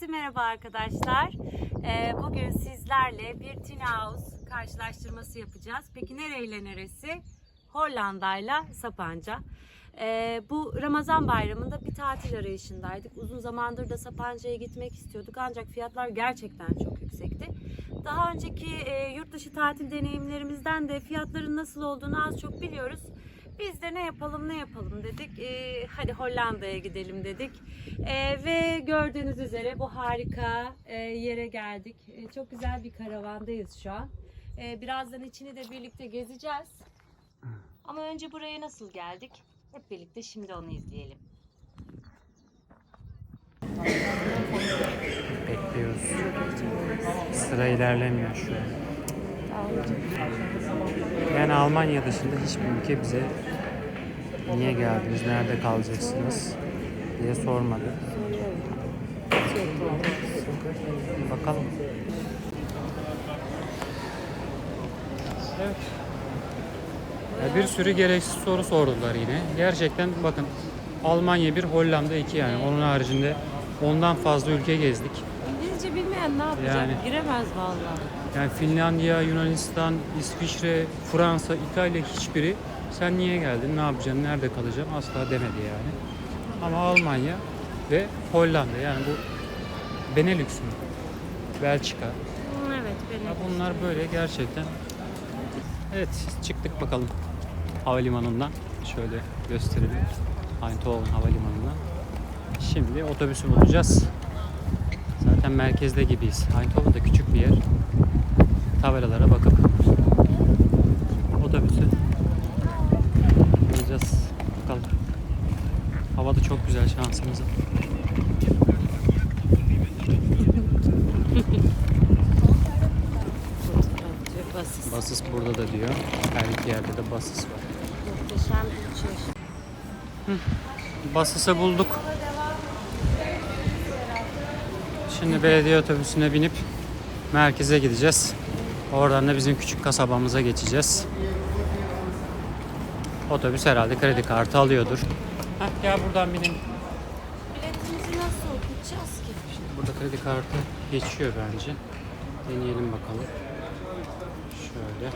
Herkese merhaba arkadaşlar. Ee, bugün sizlerle bir tin house karşılaştırması yapacağız. Peki nereyle neresi? Hollanda'yla Sapanca. Ee, bu Ramazan bayramında bir tatil arayışındaydık. Uzun zamandır da Sapanca'ya gitmek istiyorduk ancak fiyatlar gerçekten çok yüksekti. Daha önceki e, yurt dışı tatil deneyimlerimizden de fiyatların nasıl olduğunu az çok biliyoruz. Biz de ne yapalım ne yapalım dedik. Ee, hadi Hollanda'ya gidelim dedik. Ee, ve gördüğünüz üzere bu harika e, yere geldik. Ee, çok güzel bir karavandayız şu an. Ee, birazdan içini de birlikte gezeceğiz. Ama önce buraya nasıl geldik? Hep birlikte şimdi onu izleyelim. Bekliyoruz. Sıra ilerlemiyor şu an. Yani Almanya dışında hiçbir ülke bize niye geldiniz, nerede kalacaksınız diye sormadı. Bakalım. Evet. Ya bir sürü gereksiz soru sordular yine. Gerçekten bakın Almanya bir, Hollanda iki yani. Onun haricinde ondan fazla ülke gezdik. İngilizce bilmeyen ne yapacak? Yani. Giremez vallahi. Yani Finlandiya, Yunanistan, İsviçre, Fransa, İtalya hiçbiri sen niye geldin, ne yapacaksın, nerede kalacaksın asla demedi yani. Ama Almanya ve Hollanda yani bu Benelux mu? Belçika. Evet benim. Ya bunlar böyle gerçekten. Evet çıktık bakalım havalimanından. Şöyle gösterelim. Eindhoven havalimanından. Şimdi otobüsü bulacağız. Zaten merkezde gibiyiz. Eindhoven da küçük bir yer. Tabelalara bakıp otobüsü bulacağız. Bakalım. Hava da çok güzel şansımıza. Basit. Basis burada da diyor. Her iki yerde de basis var. Muhteşem bir uçuş. Basıs'ı bulduk. Şimdi belediye otobüsüne binip merkeze gideceğiz. Oradan da bizim küçük kasabamıza geçeceğiz. Otobüs herhalde kredi kartı alıyordur. Heh, ya buradan binin. Biletimizi nasıl okutacağız ki? Burada kredi kartı geçiyor bence. Deneyelim bakalım. Şöyle.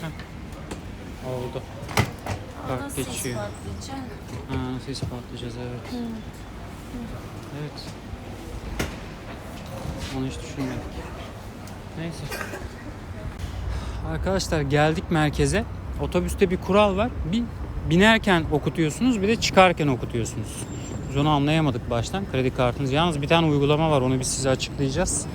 Heh. Oldu. Kart Nasıl geçiyor. Ha, nasıl ispatlayacağız evet. Evet. Onu hiç düşünmedik. Neyse. Arkadaşlar geldik merkeze. Otobüste bir kural var. Bir binerken okutuyorsunuz bir de çıkarken okutuyorsunuz. Biz onu anlayamadık baştan. Kredi kartınız. Yalnız bir tane uygulama var. Onu biz size açıklayacağız.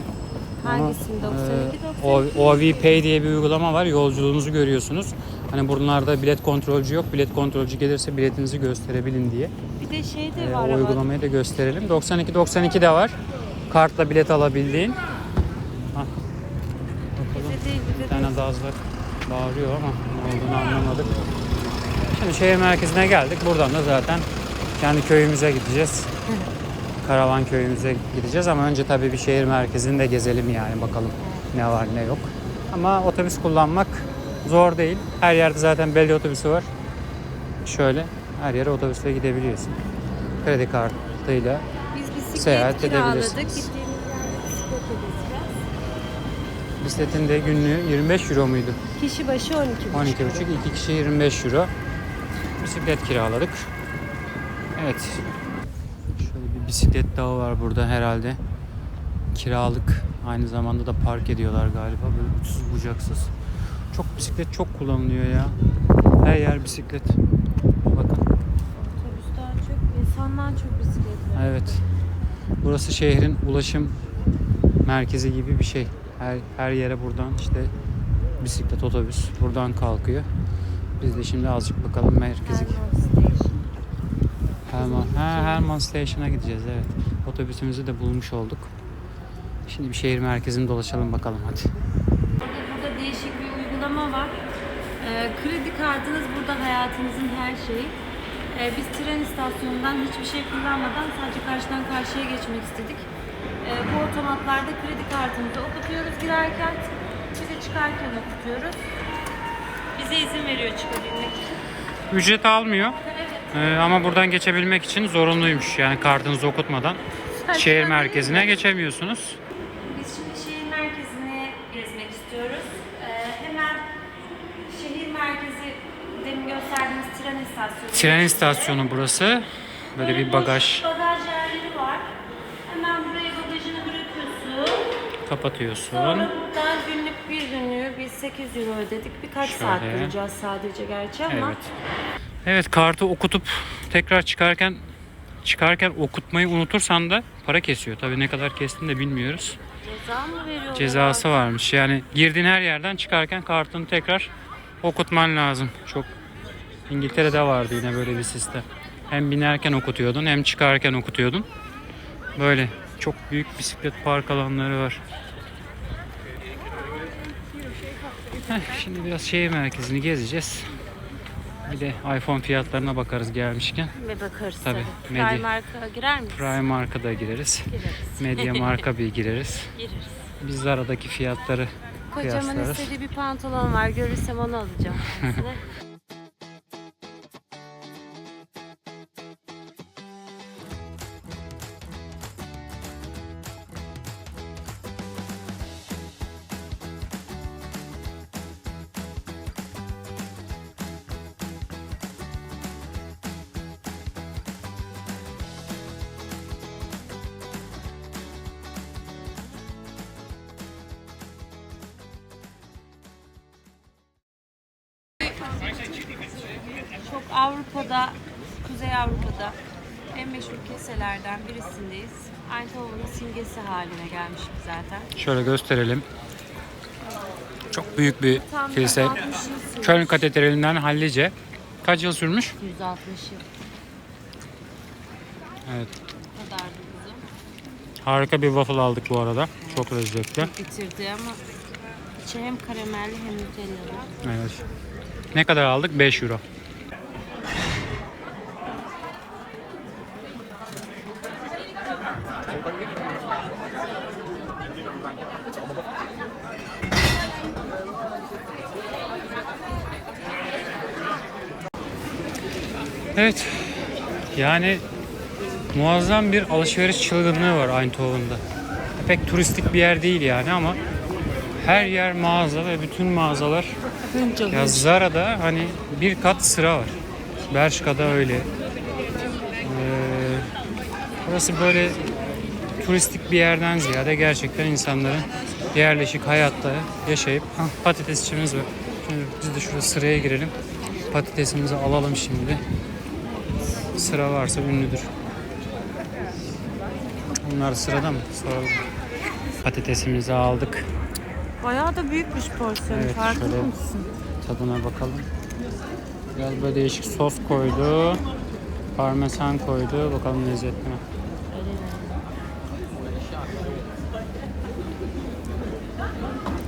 Hangisini? 92 Ee, O- 92. OV Pay diye bir uygulama var. Yolculuğunuzu görüyorsunuz. Hani buralarda bilet kontrolcü yok. Bilet kontrolcü gelirse biletinizi gösterebilin diye. Bir de şey de Ee, var o ama. uygulamayı da gösterelim. 92 92 de var. Kartla bilet alabildiğin. Hah. Bakalım. Bir tane dazlar bağırıyor ama ne olduğunu anlamadık. Şimdi şehir merkezine geldik. Buradan da zaten kendi köyümüze gideceğiz. Karavan köyümüze gideceğiz ama önce tabii bir şehir merkezini de gezelim yani bakalım ne var ne yok. Ama otobüs kullanmak zor değil. Her yerde zaten belli otobüsü var. Şöyle her yere otobüsle gidebiliyorsun. Kredi kartıyla bisiklet Seyahat kiraladık. edebilirsiniz. Gittiğimiz yerde bisikletle gezeceğiz. bisikletin de günlüğü 25 euro muydu? Kişi başı 12 12,5 iki kişi 25 euro. Bisiklet kiraladık. Evet. Şöyle bir bisiklet dağı var burada herhalde. Kiralık. Aynı zamanda da park ediyorlar galiba. Böyle uçsuz bucaksız. Çok bisiklet çok kullanılıyor ya. Her yer bisiklet. Bakın. Otobüsten çok, insandan çok bisiklet var. Evet. Burası şehrin ulaşım merkezi gibi bir şey. Her, her yere buradan işte bisiklet, otobüs buradan kalkıyor. Biz de şimdi azıcık bakalım merkezi. Herman ha, Herman Station'a gideceğiz evet. Otobüsümüzü de bulmuş olduk. Şimdi bir şehir merkezini dolaşalım bakalım hadi. Burada değişik bir uygulama var. Ee, kredi kartınız burada hayatınızın her şeyi. Ee, biz tren istasyonundan hiçbir şey kullanmadan sadece karşıdan karşıya geçmek istedik. Ee, bu otomatlarda kredi kartımızı okutuyoruz girerken, bir de çıkarken okutuyoruz. Bize izin veriyor çıkabilmek için. Ücret almıyor. Evet, Ee, ama buradan geçebilmek için zorunluymuş. Yani kartınızı okutmadan şehir merkezine geçemiyorsunuz. Biz şimdi şehir merkezini gezmek istiyoruz. Ee, hemen şehir merkezi demin gösterdiğimiz tren istasyonu. Tren istasyonu burası. Böyle bir boş bagaj Bagaj yerleri var. Hemen buraya bagajını bırakıyorsun. kapatıyorsun. Sonra buradan günlük bir günlüğü biz 8 euro ödedik. Birkaç saat Şöyle. duracağız sadece gerçi ama. Evet. Evet kartı okutup tekrar çıkarken çıkarken okutmayı unutursan da para kesiyor. Tabii ne kadar kestiğini de bilmiyoruz. Ceza mı veriyorlar? Cezası varmış. Yani girdiğin her yerden çıkarken kartını tekrar okutman lazım. Çok İngiltere'de vardı yine böyle bir sistem. Hem binerken okutuyordun hem çıkarken okutuyordun. Böyle çok büyük bisiklet park alanları var. Heh, şimdi biraz şehir merkezini gezeceğiz. Bir de iPhone fiyatlarına bakarız gelmişken. Ve bakarız Tabii, tabii. medya- Primark'a girer miyiz? Primark'a da gireriz. Gireriz. Media Mark'a bir gireriz. Gireriz. Biz Zara'daki fiyatları Kocaman kıyaslarız. istediği bir pantolon var. Görürsem onu alacağım. Çok Avrupa'da, Kuzey Avrupa'da en meşhur keselerden birisindeyiz. Eindhoven'ın simgesi haline gelmiştik zaten. Şöyle gösterelim. Çok büyük bir Tam kilise. 160 yıl sürmüş. Köln Katedrali'nden hallice. Kaç yıl sürmüş? 160 yıl Evet. kadar. Harika bir waffle aldık bu arada. Çok lezzetli. Bitirdi ama içi hem karamelli hem nutellalı. Evet. Ne kadar aldık? 5 euro. Evet. Yani muazzam bir alışveriş çılgınlığı var Eindhoven'da. Pek turistik bir yer değil yani ama her yer mağaza ve bütün mağazalar ya Zara'da hani bir kat sıra var. Bershka'da öyle. Ee, burası böyle turistik bir yerden ziyade gerçekten insanların yerleşik hayatta yaşayıp Hah, patatesçimiz var. Şimdi biz de şurada sıraya girelim. Patatesimizi alalım şimdi. Sıra varsa ünlüdür. Bunlar sırada mı? Soralım. Patatesimizi aldık. Bayağı da büyükmüş porsiyonu. Evet, Farkında şöyle. mısın? Tadına bakalım. Biraz böyle değişik sos koydu. Parmesan koydu. Bakalım lezzetli mi?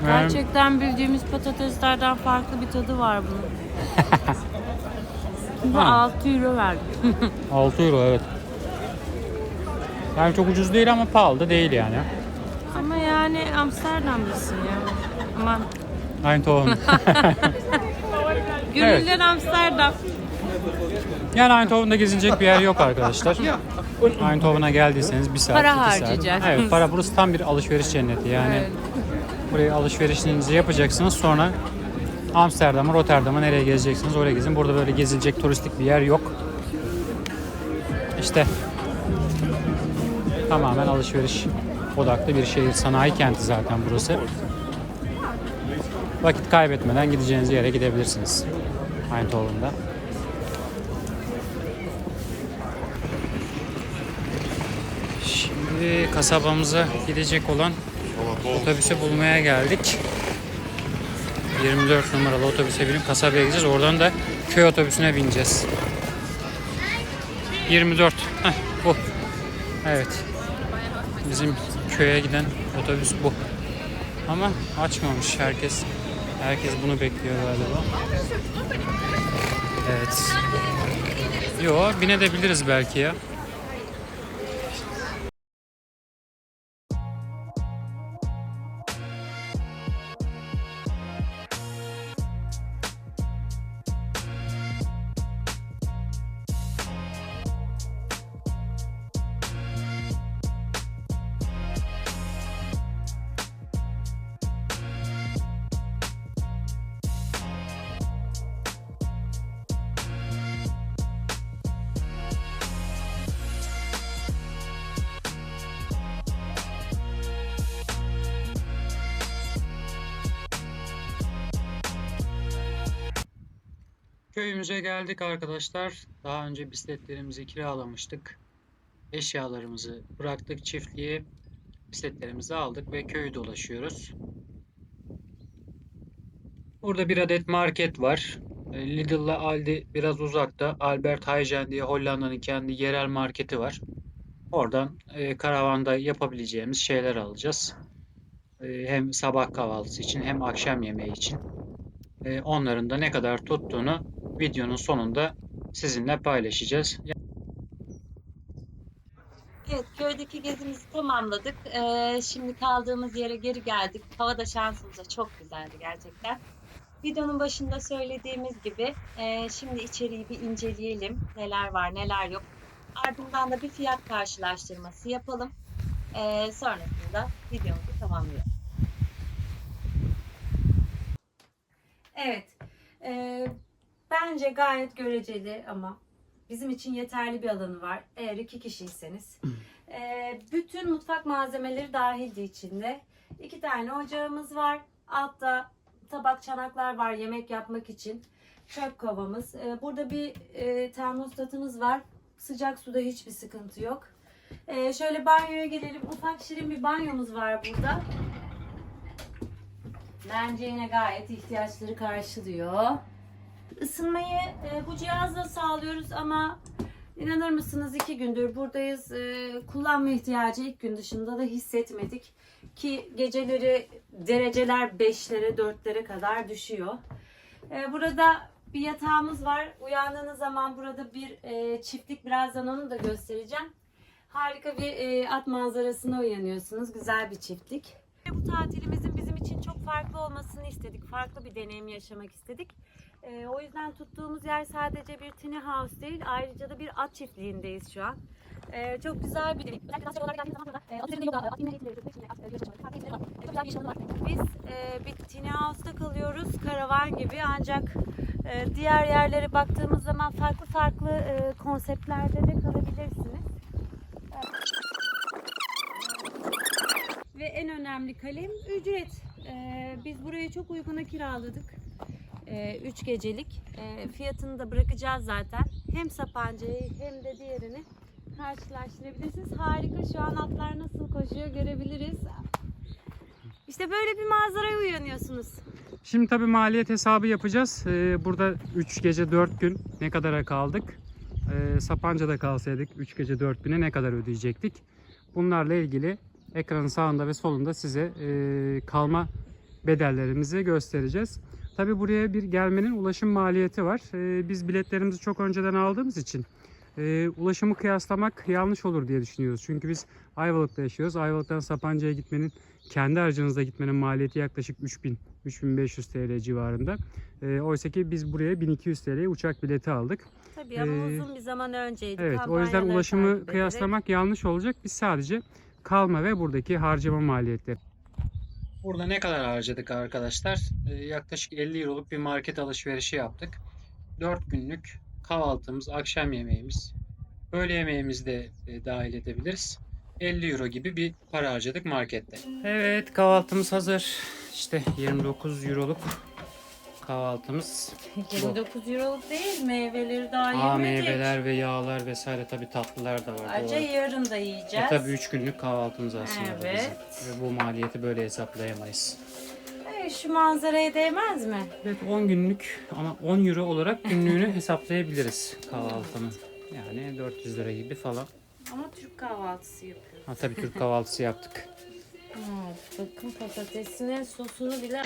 Gerçekten bildiğimiz patateslerden farklı bir tadı var bunun. Bu Ha. 6 euro verdim. 6 euro evet. Yani çok ucuz değil ama pahalı da değil yani. Yani Amsterdam'dasın ya. Aman. Eindhoven. Gönüller Amsterdam. yani Eindhoven'da gezilecek bir yer yok arkadaşlar. Eindhoven'a geldiyseniz bir saat, Para iki saat. harcayacaksınız. Evet para burası tam bir alışveriş cenneti yani. Evet. Buraya alışverişinizi yapacaksınız. Sonra Amsterdam'a, Rotterdam'a nereye gezeceksiniz oraya gezin. Burada böyle gezilecek turistik bir yer yok. İşte tamamen alışveriş odaklı bir şehir. Sanayi kenti zaten burası. Vakit kaybetmeden gideceğiniz yere gidebilirsiniz. Eindhoven'da. Şimdi kasabamıza gidecek olan otobüse bulmaya geldik. 24 numaralı otobüse binip kasabaya gideceğiz. Oradan da köy otobüsüne bineceğiz. 24. Heh, bu. Evet. Bizim köye giden otobüs bu. Ama açmamış herkes. Herkes bunu bekliyor galiba. Evet. Yo binebiliriz belki ya. Köyümüze geldik arkadaşlar. Daha önce bisikletlerimizi kiralamıştık. Eşyalarımızı bıraktık çiftliğe. Bisikletlerimizi aldık ve köyü dolaşıyoruz. Burada bir adet market var. E, Lidl'la Aldi biraz uzakta. Albert Heijn diye Hollanda'nın kendi yerel marketi var. Oradan e, karavanda yapabileceğimiz şeyler alacağız. E, hem sabah kahvaltısı için hem akşam yemeği için. Onların da ne kadar tuttuğunu videonun sonunda sizinle paylaşacağız. Evet, köydeki gezimizi tamamladık. Ee, şimdi kaldığımız yere geri geldik. Hava da şansımıza çok güzeldi gerçekten. Videonun başında söylediğimiz gibi e, şimdi içeriği bir inceleyelim. Neler var, neler yok. Ardından da bir fiyat karşılaştırması yapalım. Ee, sonrasında videomuzu tamamlayalım. Evet, e, bence gayet göreceli ama bizim için yeterli bir alanı var. Eğer iki kişiyseniz. Ee, bütün mutfak malzemeleri dahildi içinde. İki tane ocağımız var. Altta tabak çanaklar var yemek yapmak için. Çöp kovamız. Ee, burada bir e, termostatımız var. Sıcak suda hiçbir sıkıntı yok. Ee, şöyle banyoya gelelim. Ufak şirin bir banyomuz var burada. Bence yine gayet ihtiyaçları karşılıyor. Isınmayı e, bu cihazla sağlıyoruz ama inanır mısınız iki gündür buradayız. E, kullanma ihtiyacı ilk gün dışında da hissetmedik. Ki geceleri dereceler 5'lere 4'lere kadar düşüyor. E, burada bir yatağımız var. Uyandığınız zaman burada bir e, çiftlik birazdan onu da göstereceğim. Harika bir e, at manzarasına uyanıyorsunuz. Güzel bir çiftlik. Bu tatilimizin bizim için çok farklı olmasını istedik. Farklı bir deneyim yaşamak istedik. Ee, o yüzden tuttuğumuz yer sadece bir tiny house değil, ayrıca da bir at çiftliğindeyiz şu an. E, e. E, çok güzel bir. Biz e, bir tiny house'da kalıyoruz, karavan gibi ancak e, diğer yerlere baktığımız zaman farklı farklı e, konseptlerde de kalabilirsiniz. Ve en önemli kalem ücret. Ee, biz burayı çok uyguna kiraladık. 3 gecelik. Ee, fiyatını da bırakacağız zaten. Hem Sapanca'yı hem de diğerini karşılaştırabilirsiniz. Harika şu an atlar nasıl koşuyor görebiliriz. İşte böyle bir manzaraya uyanıyorsunuz. Şimdi tabii maliyet hesabı yapacağız. Ee, burada 3 gece 4 gün ne kadara kaldık? Ee, Sapanca'da kalsaydık 3 gece 4 güne ne kadar ödeyecektik? Bunlarla ilgili ekranın sağında ve solunda size e, kalma bedellerimizi göstereceğiz. Tabii buraya bir gelmenin ulaşım maliyeti var. Ee, biz biletlerimizi çok önceden aldığımız için e, ulaşımı kıyaslamak yanlış olur diye düşünüyoruz. Çünkü biz Ayvalık'ta yaşıyoruz. Ayvalık'tan Sapanca'ya gitmenin kendi aracınızda gitmenin maliyeti yaklaşık 3000 3500 TL civarında. E, oysa ki biz buraya 1200 TL'ye uçak bileti aldık. Tabii ama Ee, uzun bir zaman önceydi. Evet, o yüzden ulaşımı kıyaslamak yanlış olacak. Biz sadece kalma ve buradaki harcama maliyetleri. Burada ne kadar harcadık arkadaşlar? Ee, yaklaşık 50 euroluk bir market alışverişi yaptık. 4 günlük kahvaltımız, akşam yemeğimiz, öğle yemeğimizi de e, dahil edebiliriz. 50 euro gibi bir para harcadık markette. Evet kahvaltımız hazır. İşte 29 euroluk kahvaltımız. 29 euroluk değil meyveleri daha Aa, yemedik. meyveler ve yağlar vesaire tabi tatlılar da var. Ayrıca doğru. yarın da E yiyeceğiz. tabii 3 günlük kahvaltımız aslında Evet. bizim. Ve bu maliyeti böyle hesaplayamayız. Ee, Şu manzaraya değmez mi? Evet 10 günlük ama 10 euro olarak günlüğünü hesaplayabiliriz kahvaltının. Yani 400 lira gibi falan. Ama Türk kahvaltısı yapıyoruz. Ha tabii Türk kahvaltısı yaptık. Evet, bakın patatesinin sosunu bile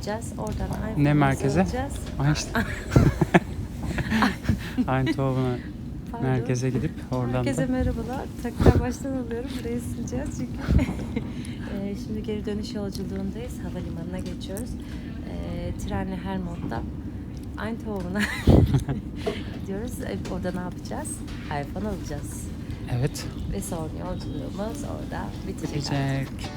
gideceğiz. Oradan iPhone'umuzu Ne merkeze? alacağız. İşte. Eindhoven'a Pardon. merkeze gidip oradan Herkese da merhabalar. Tekrar baştan alıyorum. Burayı sileceğiz çünkü. Eee, şimdi geri dönüş yolculuğundayız. Havalimanına geçiyoruz. Eee trenle Hermont'tan Eindhoven'a gidiyoruz. E, Orada ne yapacağız? iPhone alacağız. evet Ve sonra yolculuğumuz orada bitecek. artık. bitecek.